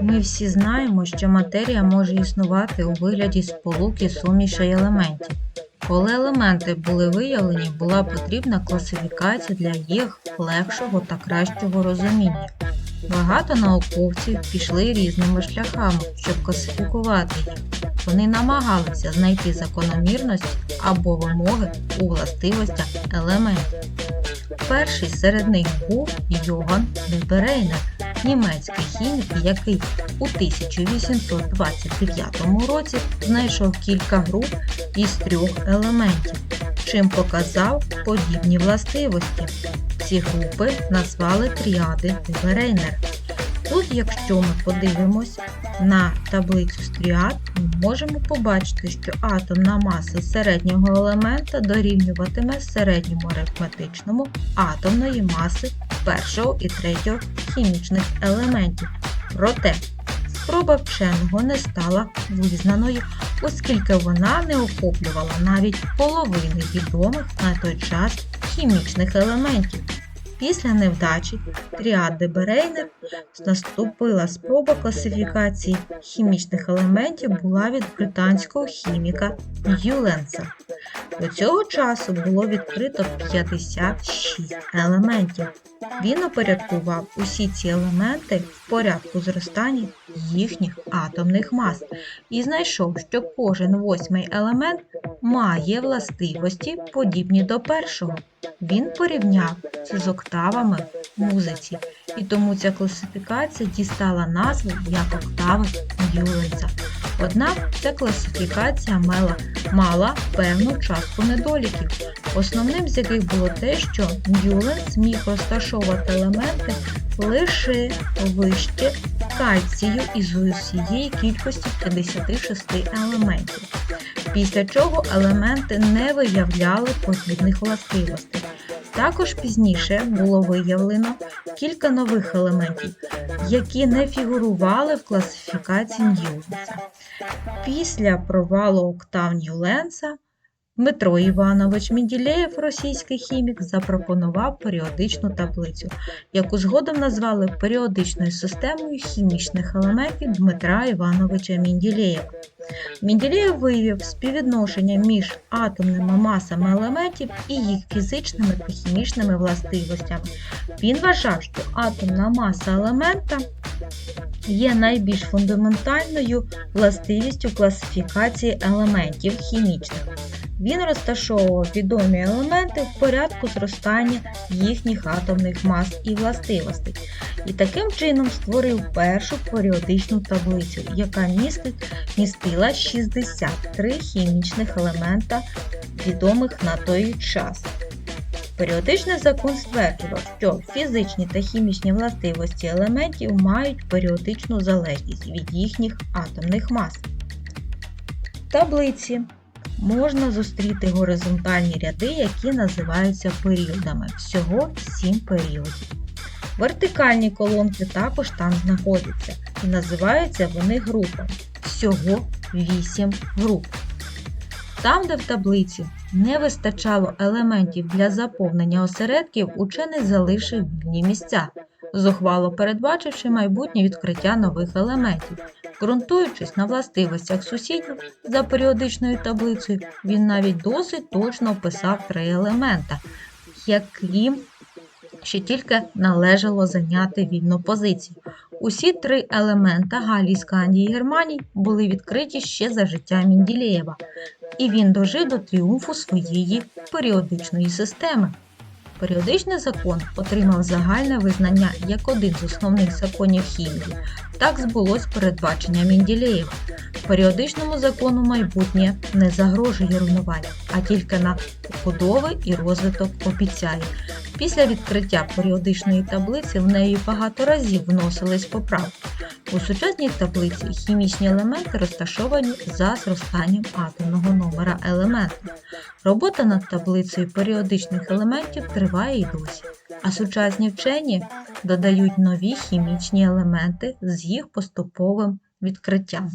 Ми всі знаємо, що матерія може існувати у вигляді сполук і сумішей елементів. Коли елементи були виявлені, була потрібна класифікація для їх легшого та кращого розуміння. Багато науковців пішли різними шляхами, щоб класифікувати їх. Вони намагалися знайти закономірності або вимоги у властивостях елементів. Перший серед них був Йоган Веберейнер, німецький хімік, який у 1829 році знайшов кілька груп із трьох елементів, чим показав подібні властивості. Ці групи назвали тріади Веберейнер. Тут, якщо ми подивимось на таблицю з тріад, ми можемо побачити, що атомна маса середнього елемента дорівнюватиме середньому арифметичному атомної маси першого і третього хімічних елементів. Проте спроба вченого не стала визнаною, оскільки вона не охоплювала навіть половини відомих на той час хімічних елементів. Після невдачі тріади Берейнер наступила спроба класифікації хімічних елементів була від британського хіміка Юленса. До цього часу було відкрито 56 елементів. Він упорядкував усі ці елементи в порядку зростання їхніх атомних мас і знайшов, що кожен восьмий елемент має властивості подібні до першого. Він порівняв це з октавами в музиці, і тому ця класифікація дістала назву як октави Юленса. Однак ця класифікація мала, мала певну частку недоліків, основним з яких було те, що Ньюленс міг розташовувати елементи лише вище кальцію із усієї кількості 56 елементів, після чого елементи не виявляли подібних властивостей. Також пізніше було виявлено кілька нових елементів, які не фігурували в класифікації Ньюленса. Після провалу октав Ньюленса Дмитро Іванович Менділеєв, російський хімік, запропонував періодичну таблицю, яку згодом назвали періодичною системою хімічних елементів Дмитра Івановича Менділеєва. Менділеєв виявив співвідношення між атомними масами елементів і їх фізичними та хімічними властивостями. Він вважав, що атомна маса елемента є найбільш фундаментальною властивістю класифікації елементів хімічних. Він розташовував відомі елементи в порядку зростання їхніх атомних мас і властивостей, і таким чином створив першу періодичну таблицю, яка містить, містила 63 хімічних елемента, відомих на той час. Періодичний закон стверджував, що фізичні та хімічні властивості елементів мають періодичну залежність від їхніх атомних мас. Таблиці можна зустріти горизонтальні ряди, які називаються періодами. Всього 7 періодів. Вертикальні колонки також там знаходяться і називаються вони групами. Всього 8 груп. Там, де в таблиці не вистачало елементів для заповнення осередків, учений залишив вільні місця, зухвало передбачивши майбутнє відкриття нових елементів. Ґрунтуючись на властивостях сусідів за періодичною таблицею, він навіть досить точно описав три елемента, яким ще тільки належало зайняти вільну позицію. Усі три елемента Галій, Скандії і Германії були відкриті ще за життя Менділеєва, і він дожив до тріумфу своєї періодичної системи. Періодичний закон отримав загальне визнання як один з основних законів хімії. Так збулось передбачення Менділеєва. Періодичному закону майбутнє не загрожує руйнування, а тільки на побудови і розвиток обіцяє. Після відкриття періодичної таблиці в неї багато разів вносились поправки. У сучасній таблиці хімічні елементи розташовані за зростанням атомного номера елементу. Робота над таблицею періодичних елементів триває і досі, а сучасні вчені додають нові хімічні елементи з їх поступовим відкриттям.